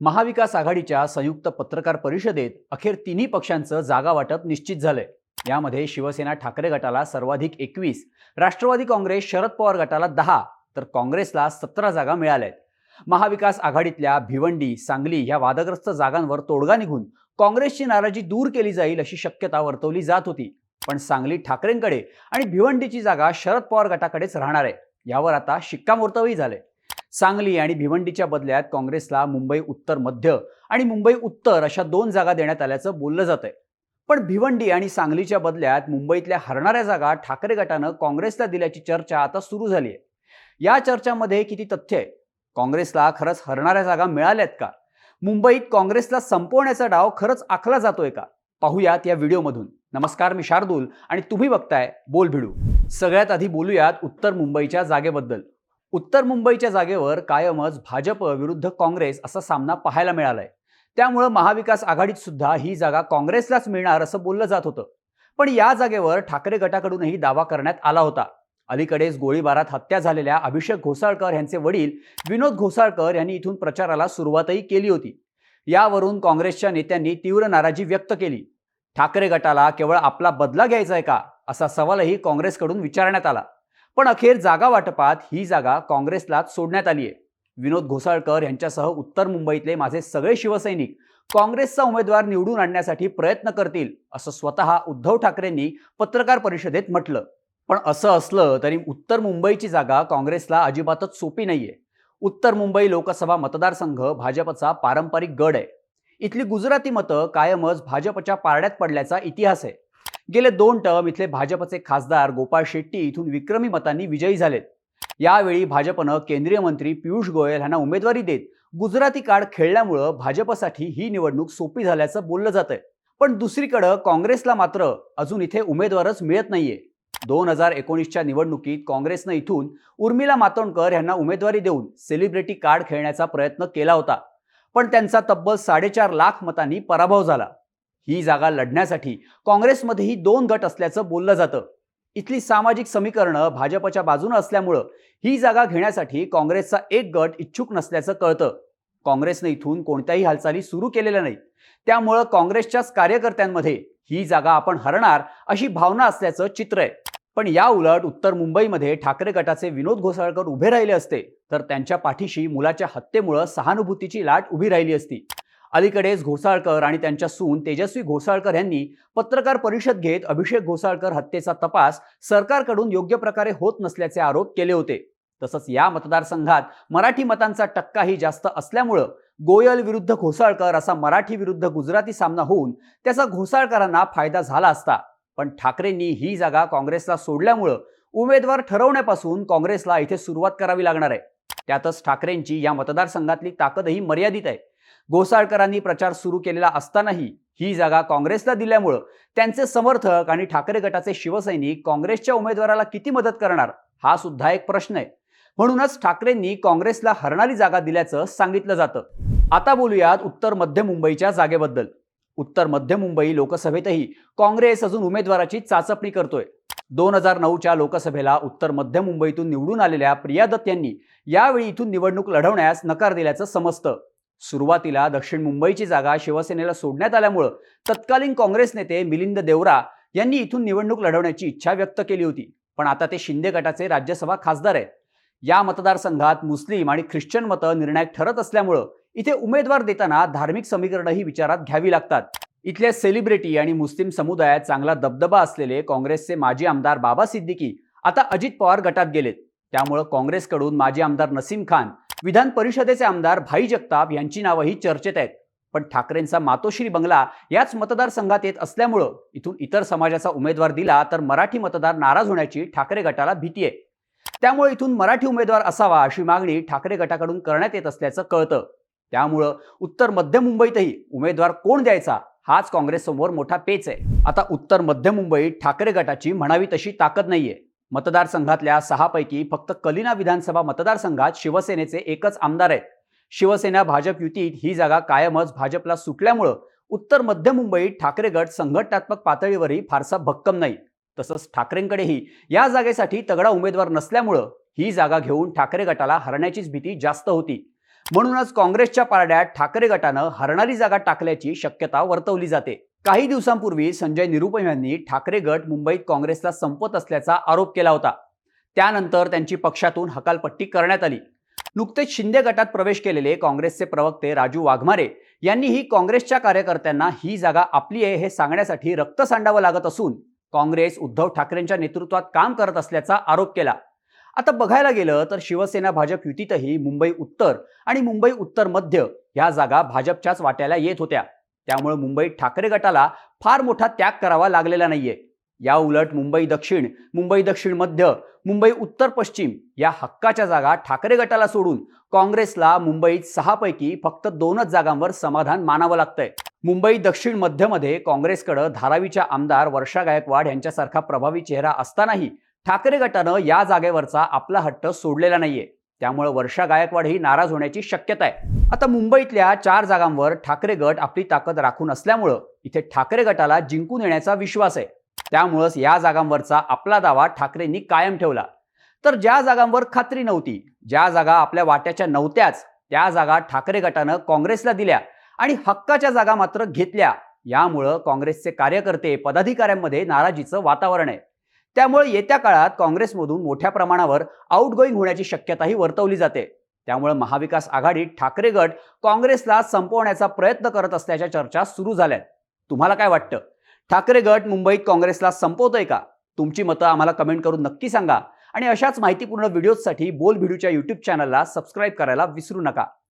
महाविकास आघाडीच्या संयुक्त पत्रकार परिषदेत अखेर तिन्ही पक्षांचं जागा वाटप निश्चित झालंय. यामध्ये शिवसेना ठाकरे गटाला सर्वाधिक एकवीस राष्ट्रवादी काँग्रेस शरद पवार गटाला दहा तर काँग्रेसला सतरा जागा मिळाल्या महाविकास आघाडीतल्या भिवंडी सांगली या वादग्रस्त जागांवर तोडगा निघून काँग्रेसची नाराजी दूर केली जाईल अशी शक्यता वर्तवली जात होती. पण सांगली ठाकरेंकडे आणि भिवंडीची जागा शरद पवार गटाकडेच राहणार आहे. यावर आता शिक्कामोर्तबही झाले सांगली आणि भिवंडीच्या बदल्यात काँग्रेसला मुंबई उत्तर मध्य आणि मुंबई उत्तर अशा दोन जागा देण्यात आल्याचं बोललं जात आहे पण भिवंडी आणि सांगलीच्या बदल्यात मुंबईतल्या हरणाऱ्या जागा ठाकरे गटानं काँग्रेसला दिल्याची चर्चा आता सुरू झाली आहे या चर्चामध्ये किती तथ्य आहे? काँग्रेसला खरंच हरणाऱ्या जागा मिळाल्यात का? मुंबईत काँग्रेसला संपवण्याचा डाव खरंच आखला जातोय का? पाहूयात या व्हिडिओमधून. नमस्कार मी शार्दूल आणि तुम्ही बघताय बोल भिडू सगळ्यात आधी बोलूयात उत्तर मुंबईच्या जागेबद्दल. उत्तर मुंबईच्या जागेवर कायमच भाजप विरुद्ध काँग्रेस असा सामना पाहायला मिळालाय. त्यामुळं महाविकास आघाडीत सुद्धा ही जागा काँग्रेसलाच मिळणार असं बोललं जात होतं. पण या जागेवर ठाकरे गटाकडूनही दावा करण्यात आला होता. अलीकडेच गोळीबारात हत्या झालेल्या अभिषेक घोसाळकर यांचे वडील विनोद घोसाळकर यांनी इथून प्रचाराला सुरुवातही केली होती. यावरून काँग्रेसच्या नेत्यांनी तीव्र नाराजी व्यक्त केली. ठाकरे गटाला केवळ आपला बदला घ्यायचा आहे का? असा सवालही काँग्रेसकडून विचारण्यात आला. पण अखेर जागा वाटपात ही जागा काँग्रेसलाच सोडण्यात आली आहे. विनोद घोसाळकर यांच्यासह उत्तर मुंबईतले माझे सगळे शिवसैनिक काँग्रेसचा उमेदवार निवडून आणण्यासाठी प्रयत्न करतील असं स्वतः उद्धव ठाकरेंनी पत्रकार परिषदेत म्हटलं. पण असं असलं तरी उत्तर मुंबईची जागा काँग्रेसला अजिबातच सोपी नाहीये. उत्तर मुंबई लोकसभा मतदारसंघ भाजपचा पारंपरिक गड आहे. इथली गुजराती मतं कायमच भाजपच्या पारड्यात पडल्याचा इतिहास आहे. गेले दोन टर्म इथले भाजपचे खासदार गोपाळ शेट्टी इथून विक्रमी मतांनी विजयी झालेत. यावेळी भाजपनं केंद्रीय मंत्री पियुष गोयल यांना उमेदवारी देत गुजराती कार्ड खेळल्यामुळं भाजपसाठी ही निवडणूक सोपी झाल्याचं बोललं जात आहे पण दुसरीकडं काँग्रेसला मात्र अजून इथे उमेदवारच मिळत नाहीये. दोन हजार एकोणीसच्या निवडणुकीत काँग्रेसनं इथून उर्मिला मातोंडकर यांना उमेदवारी देऊन सेलिब्रिटी कार्ड खेळण्याचा प्रयत्न केला होता. पण त्यांचा तब्बल साडेचार लाख मतांनी पराभव झाला. ही जागा लढण्यासाठी काँग्रेसमध्येही दोन गट असल्याचं बोललं जातं. इथली सामाजिक समीकरणं भाजपच्या बाजूनं असल्यामुळं ही जागा घेण्यासाठी काँग्रेसचा एक गट इच्छुक नसल्याचं कळतं. काँग्रेसनं इथून कोणत्याही हालचाली सुरू केलेल्या नाहीत. त्यामुळं काँग्रेसच्याच कार्यकर्त्यांमध्ये ही जागा आपण हरणार अशी भावना असल्याचं चित्र आहे. पण या उलट उत्तर मुंबईमध्ये ठाकरे गटाचे विनोद घोसाळकर उभे राहिले असते. तर त्यांच्या पाठीशी मुलाच्या हत्येमुळं सहानुभूतीची लाट उभी राहिली असती. अलीकडेच घोसाळकर आणि त्यांच्या सून तेजस्वी घोसाळकर यांनी पत्रकार परिषद घेत अभिषेक घोसाळकर हत्येचा तपास सरकारकडून योग्य प्रकारे होत नसल्याचे आरोप केले होते. तसंच या मतदारसंघात मराठी मतांचा टक्काही जास्त असल्यामुळं गोयल विरुद्ध घोसाळकर असा मराठी विरुद्ध गुजराती सामना होऊन त्याचा घोसाळकरांना फायदा झाला असता. पण ठाकरेंनी ही जागा काँग्रेसला सोडल्यामुळं उमेदवार ठरवण्यापासून काँग्रेसला इथे सुरुवात करावी लागणार आहे. त्यातच ठाकरेंची या मतदारसंघातली ताकदही मर्यादित आहे. गोसाळकरांनी प्रचार सुरू केलेला असतानाही ही जागा काँग्रेसला दिल्यामुळं त्यांचे समर्थक आणि ठाकरे गटाचे शिवसैनिक काँग्रेसच्या उमेदवाराला किती मदत करणार हा सुद्धा एक प्रश्न आहे. म्हणूनच ठाकरेंनी काँग्रेसला हरणारी जागा दिल्याचं सांगितलं जातं. आता बोलूयात उत्तर मध्य मुंबईच्या जागेबद्दल. उत्तर मध्य मुंबई लोकसभेतही काँग्रेस अजून उमेदवाराची चाचपणी करतोय. दोन हजार नऊच्या लोकसभेला उत्तर मध्य मुंबईतून निवडून आलेल्या प्रिया दत्त यांनी यावेळी इथून निवडणूक लढवण्यास नकार दिल्याचं समजतं. सुरुवातीला दक्षिण मुंबईची जागा शिवसेनेला सोडण्यात आल्यामुळं तत्कालीन काँग्रेस नेते मिलिंद देवरा यांनी इथून निवडणूक लढवण्याची इच्छा व्यक्त केली होती. पण आता ते शिंदे गटाचे राज्यसभा खासदार आहेत. या मतदारसंघात मुस्लिम आणि ख्रिश्चन मतं निर्णायक ठरत असल्यामुळं इथे उमेदवार देताना धार्मिक समीकरणंही विचारात घ्यावी लागतात. इथल्या सेलिब्रिटी आणि मुस्लिम समुदायात चांगला दबदबा असलेले काँग्रेसचे माजी आमदार बाबा सिद्दीकी आता अजित पवार गटात गेलेत. त्यामुळं काँग्रेसकडून माजी आमदार नसीम खान विधान परिषदेचे आमदार भाई जगताप यांची नावंही चर्चेत आहेत. पण ठाकरेंचा मातोश्री बंगला याच मतदारसंघात येत असल्यामुळं इथून इतर समाजाचा उमेदवार दिला तर मराठी मतदार नाराज होण्याची ठाकरे गटाला भीती आहे. त्यामुळे इथून मराठी उमेदवार असावा अशी मागणी ठाकरे गटाकडून करण्यात येत असल्याचं कळतं. त्यामुळं उत्तर मध्य मुंबईतही उमेदवार कोण द्यायचा? हाच काँग्रेससमोर मोठा पेच आहे. आता उत्तर मध्य मुंबईत ठाकरे गटाची म्हणावी तशी ताकद नाहीये. मतदारसंघातल्या सहापैकी फक्त कलिना विधानसभा मतदारसंघात शिवसेनेचे एकच आमदार आहेत. शिवसेना भाजप युतीत ही जागा कायमच भाजपला सुटल्यामुळं उत्तर मध्य मुंबईत ठाकरे गट संघटनात्मक पातळीवरही फारसा भक्कम नाही. तसंच ठाकरेंकडेही या जागेसाठी तगडा उमेदवार नसल्यामुळं ही जागा घेऊन ठाकरे गटाला हरण्याचीच भीती जास्त होती. म्हणूनच काँग्रेसच्या पारड्यात ठाकरे गटानं हरणारी जागा टाकल्याची शक्यता वर्तवली जाते. काही दिवसांपूर्वी संजय निरुपम यांनी ठाकरे गट मुंबईत काँग्रेसला संपत असल्याचा आरोप केला होता. त्यानंतर त्यांची पक्षातून हकालपट्टी करण्यात आली. नुकतेच शिंदे गटात प्रवेश केलेले काँग्रेसचे प्रवक्ते राजू वाघमारे यांनीही काँग्रेसच्या कार्यकर्त्यांना ही जागा आपली आहे हे सांगण्यासाठी रक्त सांडावं लागत असून काँग्रेस उद्धव ठाकरेंच्या नेतृत्वात काम करत असल्याचा आरोप केला. आता बघायला गेलं तर शिवसेना भाजप युतीतही मुंबई उत्तर आणि मुंबई उत्तर मध्य ह्या जागा भाजपच्याच वाट्याला येत होत्या. त्यामुळे मुंबईत ठाकरे गटाला फार मोठा त्याग करावा लागलेला नाहीये. या उलट मुंबई दक्षिण मुंबई दक्षिण मध्य मुंबई उत्तर पश्चिम या हक्काच्या जागा ठाकरे गटाला सोडून काँग्रेसला मुंबईत सहापैकी फक्त दोनच जागांवर समाधान मानावं लागतंय. मुंबई दक्षिण मध्यमध्ये काँग्रेसकडे धारावीच्या आमदार वर्षा गायकवाड यांच्यासारखा प्रभावी चेहरा असतानाही ठाकरे गटानं या जागेवरचा आपला हट्ट सोडलेला नाहीये. त्यामुळे वर्षा गायकवाड ही नाराज होण्याची शक्यता आहे. आता मुंबईतल्या चार जागांवर ठाकरे गट आपली ताकद राखून असल्यामुळं इथे ठाकरे गटाला जिंकून येण्याचा विश्वास आहे. त्यामुळंच या जागांवरचा आपला दावा ठाकरेंनी कायम ठेवला. तर ज्या जागांवर खात्री नव्हती ज्या जागा आपल्या वाट्याच्या नव्हत्याच त्या जागा ठाकरे गटानं काँग्रेसला दिल्या आणि हक्काच्या जागा मात्र घेतल्या. यामुळं काँग्रेसचे कार्यकर्ते पदाधिकाऱ्यांमध्ये नाराजीचं वातावरण आहे. त्यामुळे येत्या काळात काँग्रेसमधून मोठ्या प्रमाणावर आउटगोईंग होण्याची शक्यताही वर्तवली जाते. त्यामुळे महाविकास आघाडीत ठाकरे गट काँग्रेसला संपवण्याचा प्रयत्न करत असल्याच्या चर्चा सुरू झाल्यात. तुम्हाला काय वाटतं? ठाकरे गट मुंबईत काँग्रेसला संपवतोय का? तुमची मतं आम्हाला कमेंट करून नक्की सांगा. आणि अशाच माहितीपूर्ण व्हिडिओजसाठी बोल भिडूच्या यूट्यूब चॅनलला सबस्क्राईब करायला विसरू नका.